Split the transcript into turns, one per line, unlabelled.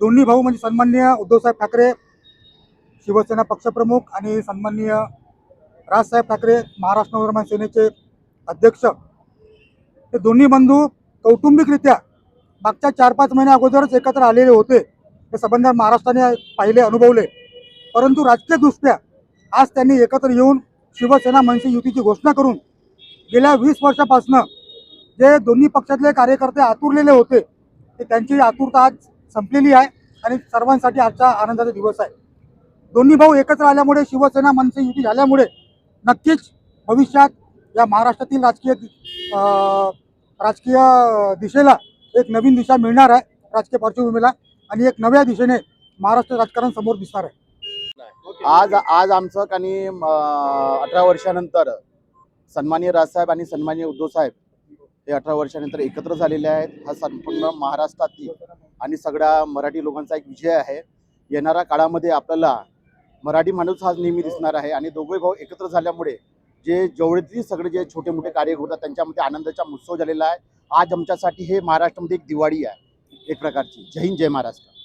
दोन्ही भाऊ म्हणजे सन्माननीय उद्धवसाहेब ठाकरे शिवसेना पक्षप्रमुख आणि सन्माननीय राजसाहेब ठाकरे महाराष्ट्र नवनिर्माण सेनेचे अध्यक्ष. हे दोन्ही बंधू कौटुंबिकरित्या मागच्या चार पाच महिन्या अगोदरच एकत्र आलेले होते. हे संबंध महाराष्ट्राने पाहिले अनुभवले. परंतु राजकीयदृष्ट्या आज त्यांनी एकत्र येऊन शिवसेना मनसे युतीची घोषणा करून गेल्या वीस वर्षापासनं जे दोन्ही पक्षातले कार्यकर्ते आतुरलेले होते ते त्यांची आतुरता आज संपलेली आहे आणि सर्वांसाठी आजचा आनंदाचा दिवस आहे. दोन्ही भाऊ एकत्र आल्यामुळे शिवसेना मनसे युती झाल्यामुळे नक्कीच भविष्यात या महाराष्ट्रातील राजकीय राजकीय दिशेला एक नवीन दिशा मिळणार आहे राजकीय पार्श्वभूमीला आणि एक नव्या दिशेने महाराष्ट्र राजकारण समोर दिसणार आहे.
आज आज आमचं आणि अठरा वर्षानंतर सन्मान्य राजसाहेब आणि सन्मान्य उद्धव साहेब हे अठरा वर्षानंतर एकत्र झालेले आहेत. हा संपूर्ण महाराष्ट्रातील आणि सगळ्या मराठी लोकांचा एक विजय आहे. येणाऱ्या काळामध्ये आपल्याला मराठी माणूस हा नेहमी दिसणार आहे आणि दोघे भाऊ एकत्र झाल्यामुळे जे जेवढे सगळे जे छोटे मोठे कार्य होतात त्यांच्यामध्ये आनंदाचा उत्सव झालेला आहे. आज आमच्यासाठी हे महाराष्ट्रामध्ये एक दिवाळी आहे एक प्रकारची. जय हिंद जय महाराष्ट्र.